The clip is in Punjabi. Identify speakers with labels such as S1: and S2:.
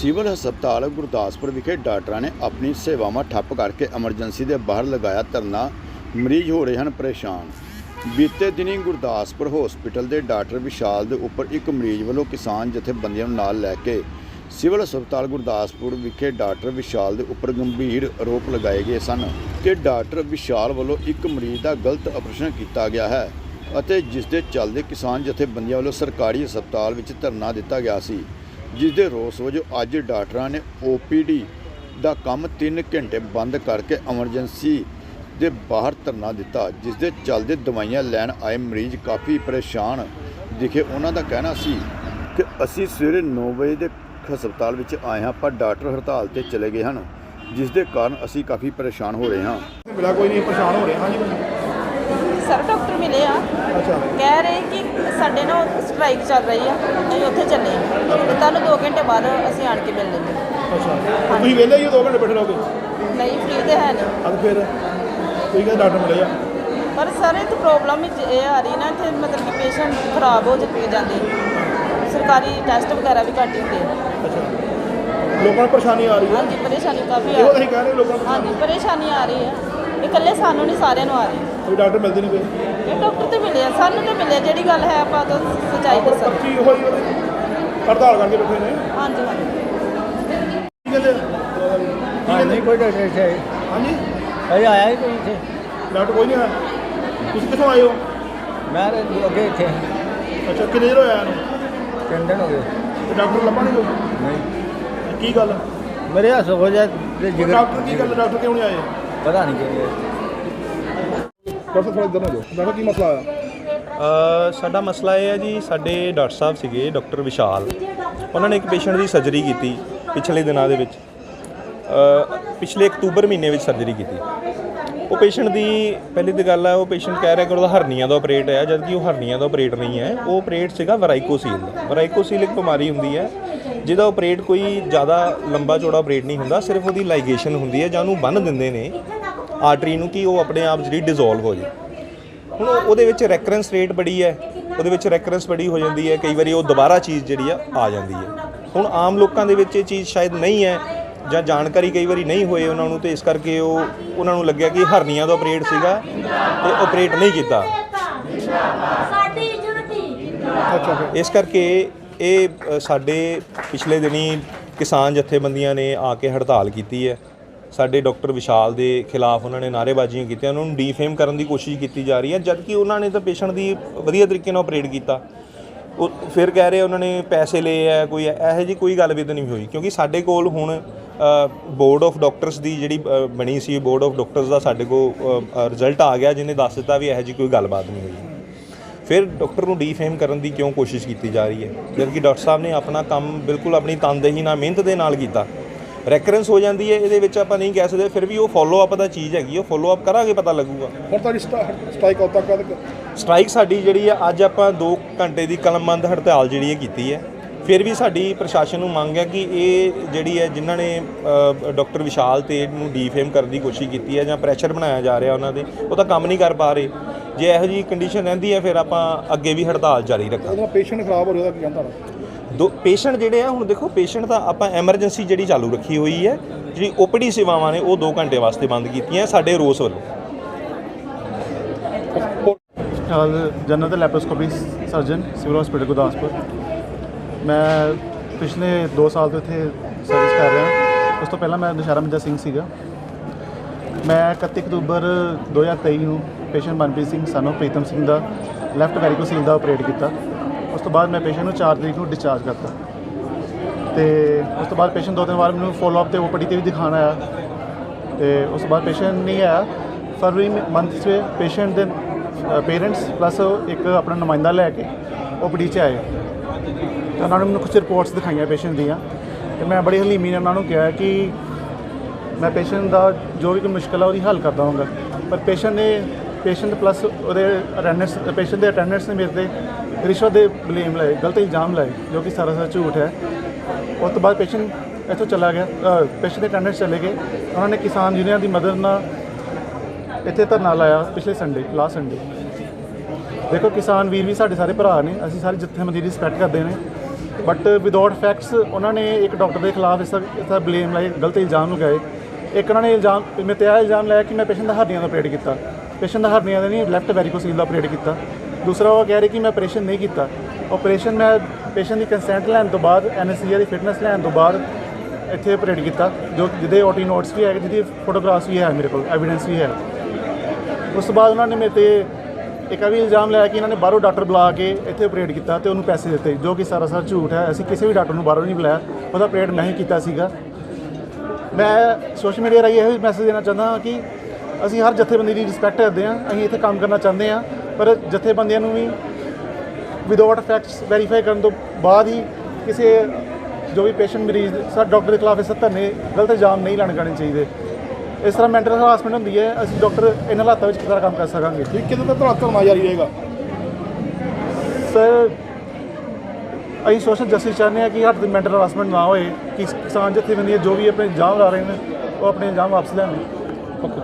S1: ਸਿਵਲ ਹਸਪਤਾਲ ਗੁਰਦਾਸਪੁਰ ਵਿਖੇ ਡਾਕਟਰਾਂ ਨੇ ਆਪਣੀ ਸੇਵਾਵਾਂ ਠੱਪ ਕਰਕੇ ਐਮਰਜੈਂਸੀ ਦੇ ਬਾਹਰ ਲਗਾਇਆ ਧਰਨਾ। ਮਰੀਜ਼ ਹੋ ਰਹੇ ਹਨ ਪਰੇਸ਼ਾਨ। ਬੀਤੇ ਦਿਨੀ ਗੁਰਦਾਸਪੁਰ ਹਸਪੀਟਲ ਦੇ ਡਾਕਟਰ ਵਿਸ਼ਾਲ ਦੇ ਉੱਪਰ ਇੱਕ ਮਰੀਜ਼ ਵੱਲੋਂ ਕਿਸਾਨ ਜਥੇਬੰਦੀਆਂ ਨੂੰ ਨਾਲ ਲੈ ਕੇ ਸਿਵਲ ਹਸਪਤਾਲ ਗੁਰਦਾਸਪੁਰ ਵਿਖੇ ਡਾਕਟਰ ਵਿਸ਼ਾਲ ਦੇ ਉੱਪਰ ਗੰਭੀਰ ਆਰੋਪ ਲਗਾਏ ਗਏ ਸਨ ਕਿ ਡਾਕਟਰ ਵਿਸ਼ਾਲ ਵੱਲੋਂ ਇੱਕ ਮਰੀਜ਼ ਦਾ ਗਲਤ ਆਪਰੇਸ਼ਨ ਕੀਤਾ ਗਿਆ ਹੈ ਅਤੇ ਜਿਸ ਦੇ ਚੱਲਦੇ ਕਿਸਾਨ ਜਥੇਬੰਦੀਆਂ ਵੱਲੋਂ ਸਰਕਾਰੀ ਹਸਪਤਾਲ ਵਿੱਚ ਧਰਨਾ ਦਿੱਤਾ ਗਿਆ ਸੀ। ਜਿਸ ਦੇ ਰੋਸ ਵਜੋਂ ਅੱਜ ਡਾਕਟਰਾਂ ਨੇ ਓਪੀਡੀ ਦਾ ਕੰਮ 3 ਘੰਟੇ ਬੰਦ ਕਰਕੇ ਐਮਰਜੈਂਸੀ ਦੇ ਬਾਹਰ ਧਰਨਾ ਦਿੱਤਾ, ਜਿਸ ਦੇ ਚੱਲਦੇ ਦਵਾਈਆਂ ਲੈਣ ਆਏ ਮਰੀਜ਼ ਕਾਫੀ ਪਰੇਸ਼ਾਨ ਦਿਖੇ। ਉਹਨਾਂ ਦਾ ਕਹਿਣਾ ਸੀ ਕਿ ਅਸੀਂ ਸਵੇਰੇ 9 ਵਜੇ ਦੇ ਹਸਪਤਾਲ ਵਿੱਚ ਆਏ ਹਾਂ, ਪਰ ਡਾਕਟਰ ਹੜਤਾਲ ਤੇ ਚਲੇ ਗਏ ਹਨ, ਜਿਸ ਦੇ ਕਾਰਨ ਅਸੀਂ ਕਾਫੀ ਪਰੇਸ਼ਾਨ ਹੋ ਰਹੇ ਹਾਂ।
S2: ਮਿਲਾ ਕੋਈ ਨਹੀਂ ਪਰੇਸ਼ਾਨ ਹੋ ਰਹੇ ਹਾਂ ਜੀ।
S3: ਸਰ ਡਾਕਟਰ ਮਿਲੇ ਆ।
S2: ਅੱਛਾ।
S3: ਕਹਿ ਰਹੇ ਕਿ ਸਾਡੇ ਨਾਲ ਸਟ੍ਰਾਈਕ ਚੱਲ ਰਹੀ ਆ ਅਸੀਂ ਉੱਥੇ ਚੱਲੇ ਆ। ਤੇ ਤੁਹਾਨੂੰ 2 ਘੰਟੇ ਬਾਅਦ ਅਸੀਂ ਆਣ ਕੇ ਮਿਲ ਲੈਂਦੇ
S2: ਅੱਛਾ। ਤੁਸੀਂ ਵਿਹਲੇ ਹੀ ਹੋ ਦੋ ਘੰਟੇ ਬੈਠੇ ਰਹੋਗੇ?
S3: ਨਹੀਂ ਫ੍ਰੀ ਤੇ ਹੈ ਨਹੀਂ।
S2: ਅੱਜ ਫਿਰ ਕੋਈ ਕਹਿੰਦਾ ਡਾਕਟਰ ਮਿਲੇ ਆ?
S3: ਪਰ ਸਰ ਇਹ ਪ੍ਰੋਬਲਮ ਇਹ ਆ ਰਹੀ ਨਾ ਇੱਥੇ ਮਤਲਬ ਕਿ ਪੇਸ਼ੈਂਟ ਖਰਾਬ ਹੋ ਚੁੱਕੇ ਜਾਂਦੇ। ਸਰਕਾਰੀ ਟੈਸਟ ਵਗੈਰਾ ਵੀ ਘੱਟ ਹੁੰਦੇ ਆ।
S2: ਅੱਛਾ। ਲੋਕਾਂ ਨੂੰ ਪਰੇਸ਼ਾਨੀ ਆ ਰਹੀ ਹੈ?
S3: ਹਾਂਜੀ ਪਰੇਸ਼ਾਨੀ ਕਾਫੀ ਆ।
S2: ਇਹੋ ਅਸੀਂ ਕਹਿ ਰਹੇ ਲੋਕਾਂ ਨੂੰ
S3: ਹਾਂਜੀ ਪਰੇਸ਼ਾਨੀ। ਆ ਰਹੀ ਆ। ਇਹ ਇਕੱਲੇ ਸਾਨੂੰ ਨਹੀਂ ਸਾਰਿਆਂ ਨੂੰ ਆ ਰਹੀ।
S2: ਕੋਈ ਡਾਕਟਰ ਮਿਲਦੇ ਨਹੀਂ ਪਏ
S3: ਡਾਕਟਰ ਤੇ ਮਿਲੇ ਆ ਸਾਨੂੰ ਤੇ ਮਿਲੇ ਆ, ਜਿਹੜੀ ਗੱਲ ਹੈ ਆਪਾਂ ਤਾਂ ਸੱਚਾਈ ਦੱਸਾਂ
S2: ਪਰਚੀ ਹੋਈ ਉਹਦੀ ਹੜਤਾਲ ਕਰਕੇ ਬੈਠੇ ਨੇ।
S3: ਹਾਂਜੀ ਹਾਂਜੀ।
S2: ਕੀ ਕਹਿੰਦੇ
S4: ਹਾਂ ਨਹੀਂ ਕੋਈ ਡਾਕਟਰ ਇੱਥੇ।
S2: ਹਾਂਜੀ?
S4: ਅਜੇ ਆਇਆ ਹੀ ਕੋਈ ਇੱਥੇ?
S2: ਡਾਕਟਰ ਕੋਈ ਨਹੀਂ ਆਇਆ? ਤੁਸੀਂ ਕਿੱਥੋਂ ਆਏ ਹੋ?
S4: ਮੈਂ ਤਾਂ ਅੱਗੇ ਇੱਥੇ
S2: ਅੱਛਾ ਕਿੰਨੇ ਦਿਨ ਹੋਇਆ ਇਹਨੂੰ
S4: ਤਿੰਨ ਦਿਨ ਹੋ ਗਏ।
S2: ਤੇ ਡਾਕਟਰ ਲੱਭਾ ਨਹੀਂ ਕੋਈ?
S4: ਨਹੀਂ।
S2: ਕੀ ਗੱਲ
S4: ਮੇਰੇ ਹੱਥ ਹੋ ਜਾ ਤੇ ਜਿਗਰ
S2: ਡਾਕਟਰ ਕੀ ਗੱਲ ਡਾਕਟਰ ਕਿਉਂ ਨਹੀਂ ਆਏ?
S4: ਪਤਾ ਨਹੀਂ ਕਿ
S2: ਡਾਕਟਰ ਥੋੜਾ ਇਧਰ ਨਾ ਜਾਓ। ਡਾਕਟਰ ਕੀ ਮਸਲਾ ਆਇਆ
S5: ਅ, ਸਾਡਾ ਮਸਲਾ ਇਹ ਹੈ ਜੀ ਸਾਡੇ ਡਾਕਟਰ ਸਾਹਿਬ ਸੀਗੇ ਡਾਕਟਰ ਵਿਸ਼ਾਲ। ਉਹਨਾਂ ਨੇ ਇੱਕ ਪੇਸ਼ੈਂਟ ਦੀ ਸਰਜਰੀ ਕੀਤੀ ਪਿਛਲੇ ਦਿਨਾਂ ਦੇ ਵਿੱਚ। ਅ, ਪਿਛਲੇ ਅਕਤੂਬਰ ਮਹੀਨੇ ਵਿੱਚ ਸਰਜਰੀ ਕੀਤੀ। ਉਹ ਪੇਸ਼ੈਂਟ ਦੀ ਪਹਿਲੀ ਤਾਂ ਗੱਲ ਹੈ ਉਹ ਪੇਸ਼ੈਂਟ ਕਹਿ ਰਿਹਾ ਕਿ ਉਹਦਾ ਹਰਨੀਆਂ ਦਾ ਆਪਰੇਟ ਹੈ ਜਦ ਕਿ ਉਹ ਹਰਨੀਆਂ ਦਾ ਆਪਰੇਟ ਨਹੀਂ ਹੈ। ਉਹ ਆਪਰੇਟ ਸੀਗਾ ਵਰਾਈਕੋਸੀਲ ਦਾ। ਵਰਾਈਕੋਸੀਲ ਇੱਕ ਬਿਮਾਰੀ ਹੁੰਦੀ ਹੈ ਜਿਹਦਾ ਆਪਰੇਟ ਕੋਈ ਜ਼ਿਆਦਾ ਲੰਬਾ ਚੌੜਾ ਆਪਰੇਟ ਨਹੀਂ ਹੁੰਦਾ ਸਿਰਫ ਉਹਦੀ ਲਾਈਗੇਸ਼ਨ ਹੁੰਦੀ ਹੈ ਜਾਂ ਉਹਨੂੰ ਬੰਨ ਦਿੰਦੇ ਨੇ। ਆਰਟਰੀ ਨੂੰ ਕਿ ਉਹ ਆਪਣੇ ਆਪ ਜਿਹੜੀ ਡਿਸੋਲਵ ਹੋ ਜਾਏ ਹੁਣ ਉਹ- ਉਹਦੇ ਵਿੱਚ ਰੈਕਰੈਂਸ ਰੇਟ ਬੜੀ ਹੈ ਉਹਦੇ ਵਿੱਚ ਰੈਕਰੈਂਸ ਬੜੀ ਹੋ ਜਾਂਦੀ ਹੈ ਕਈ ਵਾਰੀ ਉਹ ਦੁਬਾਰਾ ਚੀਜ਼ ਜਿਹੜੀ ਆ ਆ ਜਾਂਦੀ ਹੈ। ਹੁਣ ਆਮ ਲੋਕਾਂ ਦੇ ਵਿੱਚ ਇਹ ਚੀਜ਼ ਸ਼ਾਇਦ ਨਹੀਂ ਹੈ ਜਾਂ ਜਾਣਕਾਰੀ ਕਈ ਵਾਰੀ ਨਹੀਂ ਹੋਏ ਉਹਨਾਂ ਨੂੰ ਤੇ ਇਸ ਕਰਕੇ ਉਹ ਉਹਨਾਂ ਨੂੰ ਲੱਗਿਆ ਕਿ ਹਰਨੀਆਂ ਦਾ ਆਪਰੇਟ ਸੀਗਾ ਤੇ ਆਪਰੇਟ ਨਹੀਂ ਕੀਤਾ। ਇਸ ਕਰਕੇ ਇਹ ਸਾਡੇ ਪਿਛਲੇ ਦਿਨੀ ਕਿਸਾਨ ਜਥੇਬੰਦੀਆਂ ਨੇ ਆ ਕੇ ਹੜਤਾਲ ਕੀਤੀ ਹੈ। ਸਾਡੇ ਡਾਕਟਰ ਵਿਸ਼ਾਲ ਦੇ ਖਿਲਾਫ ਉਹਨਾਂ ਨੇ ਨਾਅਰੇਬਾਜ਼ੀਆਂ ਕੀਤੀਆਂ, ਉਹਨਾਂ ਨੂੰ ਡੀਫੇਮ ਕਰਨ ਦੀ ਕੋਸ਼ਿਸ਼ ਕੀਤੀ ਜਾ ਰਹੀ ਹੈ, ਜਦਕਿ ਉਹਨਾਂ ਨੇ ਤਾਂ ਪੇਸ਼ੈਂਟ ਦੀ ਵਧੀਆ ਤਰੀਕੇ ਨਾਲ ਆਪਰੇਟ ਕੀਤਾ। ਉਹ ਫਿਰ ਕਹਿ ਰਹੇ ਉਹਨਾਂ ਨੇ ਪੈਸੇ ਲਏ ਆ, ਕੋਈ ਇਹੋ ਜੀ ਕੋਈ ਗੱਲ ਵੀ ਤਾਂ ਨਹੀਂ ਹੋਈ, ਕਿਉਂਕਿ ਸਾਡੇ ਕੋਲ ਹੁਣ ਬੋਰਡ ਆਫ ਡਾਕਟਰਸ ਦੀ ਜਿਹੜੀ ਬਣੀ ਸੀ ਬੋਰਡ ਆਫ ਡਾਕਟਰਸ ਦਾ ਸਾਡੇ ਕੋਲ ਰਿਜ਼ਲਟ ਆ ਗਿਆ, ਜਿਹਨੇ ਦੱਸ ਦਿੱਤਾ ਵੀ ਇਹੋ ਜੀ ਕੋਈ ਗੱਲਬਾਤ ਨਹੀਂ ਹੋਈ। ਫਿਰ ਡਾਕਟਰ ਨੂੰ ਡੀਫੇਮ ਕਰਨ ਦੀ ਕਿਉਂ ਕੋਸ਼ਿਸ਼ ਕੀਤੀ ਜਾ ਰਹੀ ਹੈ? ਜਦਕਿ ਡਾਕਟਰ ਸਾਹਿਬ ਨੇ ਆਪਣਾ ਕੰਮ ਬਿਲਕੁਲ ਆਪਣੀ ਤਨਦੇਹੀ ਨਾਲ, ਮਿਹਨਤ ਦੇ ਨਾਲ ਕੀਤਾ। ਰੈਕਰੈਂਸ ਹੋ ਜਾਂਦੀ ਹੈ ਇਹਦੇ ਵਿੱਚ ਆਪਾਂ ਨਹੀਂ ਕਹਿ ਸਕਦੇ ਫਿਰ ਵੀ ਉਹ ਫੋਲੋ ਅਪ ਦਾ ਚੀਜ਼ ਹੈਗੀ ਉਹ ਫੋਲੋ ਅਪ ਕਰਾਂਗੇ ਪਤਾ ਲੱਗੂਗਾ।
S2: ਹੁਣ ਤੁਹਾਡੀ ਸਟ੍ਰਾਈਕ ਉਦੋਂ ਤੱਕ
S5: ਸਟ੍ਰਾਈਕ ਸਾਡੀ ਜਿਹੜੀ ਆ ਅੱਜ ਆਪਾਂ 2 ਘੰਟੇ ਦੀ ਕਲਮਬੰਦ ਹੜਤਾਲ ਜਿਹੜੀ ਹੈ ਕੀਤੀ ਹੈ। ਫਿਰ ਵੀ ਸਾਡੀ ਪ੍ਰਸ਼ਾਸਨ ਨੂੰ ਮੰਗ ਹੈ ਕਿ ਇਹ ਜਿਹੜੀ ਹੈ ਜਿਨ੍ਹਾਂ ਨੇ ਡਾਕਟਰ ਵਿਸ਼ਾਲ ਤੇ ਨੂੰ ਡੀਫੇਮ ਕਰਨ ਦੀ ਕੋਸ਼ਿਸ਼ ਕੀਤੀ ਹੈ ਜਾਂ ਪ੍ਰੈਸ਼ਰ ਬਣਾਇਆ ਜਾ ਰਿਹਾ ਉਹਨਾਂ ਦੇ ਉਹ ਤਾਂ ਕੰਮ ਨਹੀਂ ਕਰ ਪਾ ਰਹੇ। ਜੇ ਇਹੋ ਜੀ ਕੰਡੀਸ਼ਨ ਰਹਿੰਦੀ ਹੈ ਫਿਰ ਆਪਾਂ ਅੱਗੇ ਵੀ ਹੜਤਾਲ ਜਾਰੀ ਰੱਖਾਂਗੇ।
S2: ਉਹਦਾ ਪੇਸ਼ੈਂਟ ਖਰਾਬ ਹੋ ਰਿਹਾ ਉਹਦਾ ਕੀ ਕਹਿੰਦਾ?
S5: ਦੋ ਪੇਸ਼ੈਂਟ ਜਿਹੜੇ ਆ, ਹੁਣ ਦੇਖੋ ਪੇਸ਼ੈਂਟ ਤਾਂ ਆਪਾਂ ਐਮਰਜੈਂਸੀ ਜਿਹੜੀ ਚਾਲੂ ਰੱਖੀ ਹੋਈ ਹੈ, ਜਿਹੜੀ ਓਪੀਡੀ ਸੇਵਾਵਾਂ ਨੇ, ਉਹ 2 ਘੰਟੇ ਵਾਸਤੇ ਬੰਦ ਕੀਤੀਆਂ ਸਾਡੇ ਰੋਸ ਵੱਲੋਂ।
S6: General laparoscopy surgeon, civil hospital Gurdaspur. ਮੈਂ ਪਿਛਲੇ 2 ਸਾਲ ਤੋਂ ਇੱਥੇ ਸਰਵਿਸ ਕਰ ਰਿਹਾ। ਉਸ ਤੋਂ ਪਹਿਲਾਂ ਮੈਂ ਨਸ਼ਾਰਾ ਮਿੰਜਾ ਸਿੰਘ ਸੀਗਾ। ਮੈਂ 31 ਅਕਤੂਬਰ 2023 ਨੂੰ ਪੇਸ਼ੈਂਟ ਮਨਪ੍ਰੀਤ ਸਿੰਘ ਸਾਨੂੰ ਪ੍ਰੀਤਮ ਸਿੰਘ ਦਾ ਲੈਫਟ ਵੈਰੀਕੋਸੀਲ ਦਾ ਆਪਰੇਟ ਕੀਤਾ। ਉਸ ਤੋਂ ਬਾਅਦ ਮੈਂ ਪੇਸ਼ੈਂਟ ਨੂੰ 4 ਤਰੀਕ ਨੂੰ ਡਿਸਚਾਰਜ ਕਰਤਾ। ਤੇ ਉਸ ਤੋਂ ਬਾਅਦ ਪੇਸ਼ੈਂਟ ਦੋ ਦਿਨ ਬਾਅਦ ਮੈਨੂੰ ਫੋਲੋ ਅਪ ਤੇ ਓਪੀਡੀ ਤੇ ਵੀ ਦਿਖਾਣ ਆਇਆ। ਤੇ ਉਸ ਤੋਂ ਬਾਅਦ ਪੇਸ਼ੈਂਟ ਨਹੀਂ ਆਇਆ। ਫਰਵਰੀ ਮੰਥ 'ਚ ਪੇਸ਼ੈਂਟ ਦੇ ਪੇਰੈਂਟਸ ਪਲੱਸ ਇੱਕ ਆਪਣਾ ਨੁਮਾਇੰਦਾ ਲੈ ਕੇ ਓਪੀਡੀ 'ਚ ਆਏ। ਤੇ ਉਹਨਾਂ ਨੇ ਮੈਨੂੰ ਕੁਝ ਰਿਪੋਰਟਸ ਦਿਖਾਈਆਂ ਪੇਸ਼ੈਂਟ ਦੀਆਂ। ਤੇ ਮੈਂ ਬੜੀ ਹਲੀਮੀ ਨਾਲ ਉਹਨਾਂ ਨੂੰ ਕਿਹਾ ਕਿ ਮੈਂ ਪੇਸ਼ੈਂਟ ਦਾ ਜੋ ਵੀ ਕੋਈ ਮੁਸ਼ਕਲ ਆ ਉਹਦੀ ਹੱਲ ਕਰਦਾ ਹਾਂਗਾ ਪਰ ਪੇਸ਼ੈਂਟ ਨੇ ਪੇਸ਼ੈਂਟ ਪਲੱਸ ਉਹਦੇ ਅਟੈਂਡੈਂਸ ਪੇਸ਼ੈਂਟ ਦੇ ਅਟੈਂਡੈਂਸ ਨੇ ਮੇਰੇ ਤੇ ਰਿਸ਼ਵਤ ਦੇ ਬਲੇਮ ਲਾਏ, ਗਲਤ ਇਲਜ਼ਾਮ ਲਾਏ, ਜੋ ਕਿ ਸਾਰਾ ਸਾਰਾ ਝੂਠ ਹੈ। ਉਸ ਤੋਂ ਬਾਅਦ ਪੇਸ਼ੈਂਟ ਇੱਥੋਂ ਚਲਾ ਗਿਆ ਪੇਸ਼ੈਂਟ ਦੇ ਅਟੈਂਡੈਂਸ ਚਲੇ ਗਏ। ਉਹਨਾਂ ਨੇ ਕਿਸਾਨ ਯੂਨੀਅਨ ਦੀ ਮਦਦ ਨਾਲ ਇੱਥੇ ਧਰਨਾ ਲਾਇਆ ਪਿਛਲੇ ਸੰਡੇ ਲਾਸਟ ਸੰਡੇ ਦੇਖੋ, ਕਿਸਾਨ ਵੀਰ ਵੀ ਸਾਡੇ ਸਾਰੇ ਭਰਾ ਨੇ, ਅਸੀਂ ਸਾਰੇ ਜਥੇਬੰਦੀ ਦੀ ਰਿਸਪੈਕਟ ਕਰਦੇ ਨੇ। ਬਟ ਵਿਦਆਊਟ ਫੈਕਟਸ ਉਹਨਾਂ ਨੇ ਇੱਕ ਡਾਕਟਰ ਦੇ ਖਿਲਾਫ ਇਸ ਦਾ ਇਸ ਬਲੇਮ ਲਾਏ, ਗਲਤ ਇਲਜ਼ਾਮ ਲਗਾਏ। ਇੱਕ ਉਹਨਾਂ ਨੇ ਇਲਜ਼ਾਮ, ਮੈਂ ਤੇ ਇਲਜ਼ਾਮ ਲਾਇਆ ਕਿ ਮੈਂ ਪੇਸ਼ੈਂਟ ਦਾ ਹਰਨੀਆਂ ਦਾ ਆਪਰੇਟ ਕੀਤਾ। ਪੇਸ਼ੈਂਟ ਦਾ ਹਰਨੀਆਂ ਦਾ ਨਹੀਂ ਲੈਫਟ ਵੈਰੀਕੋਸੀਲ ਦਾ ਆਪਰੇਟ ਕੀਤਾ। ਦੂਸਰਾ ਉਹ ਕਹਿ ਰਹੇ ਕਿ ਮੈਂ ਆਪਰੇਸ਼ਨ ਨਹੀਂ ਕੀਤਾ। ਆਪਰੇਸ਼ਨ ਮੈਂ ਪੇਸ਼ੈਂਟ ਦੀ ਕੰਸੈਂਟ ਲੈਣ ਤੋਂ ਬਾਅਦ ਐਨਐਸਸੀਆ ਦੀ ਫਿਟਨੈਸ ਲੈਣ ਤੋਂ ਬਾਅਦ ਇੱਥੇ ਆਪਰੇਟ ਕੀਤਾ, ਜੋ ਜਿਹਦੇ ਓਟੀ ਨੋਟਸ ਵੀ ਹੈ ਜਿਹਦੀ ਫੋਟੋਗ੍ਰਾਫਸ ਵੀ ਹੈ ਮੇਰੇ ਕੋਲ ਐਵੀਡੈਂਸ ਵੀ ਹੈ। ਉਸ ਤੋਂ ਬਾਅਦ ਉਹਨਾਂ ਨੇ ਮੇਰੇ ਤੇ ਇੱਕ ਇਹ ਵੀ ਇਲਜ਼ਾਮ ਲਾਇਆ ਕਿ ਇਹਨਾਂ ਨੇ ਬਾਹਰੋਂ ਡਾਕਟਰ ਬੁਲਾ ਕੇ ਇੱਥੇ ਆਪਰੇਟ ਕੀਤਾ ਤੇ ਉਹਨੂੰ ਪੈਸੇ ਦਿੱਤੇ, ਜੋ ਕਿ ਸਾਰਾ ਸਾਰਾ ਝੂਠ ਹੈ। ਅਸੀਂ ਕਿਸੇ ਵੀ ਡਾਕਟਰ ਨੂੰ ਬਾਹਰੋਂ ਨਹੀਂ ਬੁਲਾਇਆ, ਉਹਦਾ ਆਪਰੇਟ ਮੈਂ ਹੀ ਕੀਤਾ ਸੀਗਾ। ਮੈਂ ਸੋਸ਼ਲ ਮੀਡੀਆ ਰਾਹੀਂ ਇਹ ਮੈਸੇਜ ਦੇਣਾ ਚਾਹੁੰਦਾ ਹਾਂ ਕਿ ਅਸੀਂ ਹਰ ਜਥੇਬੰਦੀ ਦੀ ਰਿਸਪੈਕਟ ਕਰਦੇ ਹਾਂ, ਅਸੀਂ ਇੱਥੇ ਕੰਮ ਕਰਨਾ ਚਾਹੁੰਦੇ ਹਾਂ। ਪਰ ਜਥੇਬੰਦੀਆਂ ਨੂੰ ਵੀ ਵਿਦਆਊਟ ਫੈਕਟਸ ਵੈਰੀਫਾਈ ਕਰਨ ਤੋਂ ਬਾਅਦ ਹੀ ਕਿਸੇ ਜੋ ਵੀ ਪੇਸ਼ੈਂਟ ਮਰੀਜ਼ ਸਾ ਡਾਕਟਰ ਦੇ ਖਿਲਾਫ ਇਸ ਧਰਨੇ ਗਲਤ ਇਲਜ਼ਾਮ ਨਹੀਂ ਲਾਣੇ ਕਰਨੇ ਚਾਹੀਦੇ। ਇਸ ਤਰ੍ਹਾਂ ਮੈਂਟਲ ਹਰਾਸਮੈਂਟ ਹੁੰਦੀ ਹੈ ਅਸੀਂ ਡਾਕਟਰ ਇਹਨਾਂ ਹਾਲਾਤਾਂ ਵਿੱਚ ਤਰ੍ਹਾਂ ਕੰਮ ਕਰ ਸਕਾਂਗੇ?
S2: ਠੀਕ ਕਿਦੋਂ ਤੱਕ ਧਰਨਾ ਧਰਨਾ ਜਾਰੀ ਰਹੇਗਾ
S6: ਸਰ ਅਸੀਂ ਸੋਸ਼ਲ ਜਸਟਿਸ ਚਾਹੁੰਦੇ ਹਾਂ ਕਿ ਤੇ ਮੈਂਟਲ ਹਰਾਸਮੈਂਟ ਨਾ ਹੋਏ ਕਿ ਕਿਸਾਨ ਜਥੇਬੰਦੀਆਂ ਜੋ ਵੀ ਆਪਣੇ ਇਲਜ਼ਾਮ ਲਾ ਰਹੇ ਨੇ ਉਹ ਆਪਣੇ ਇਲਜ਼ਾਮ ਵਾਪਸ ਲੈਣ। ਓਕੇ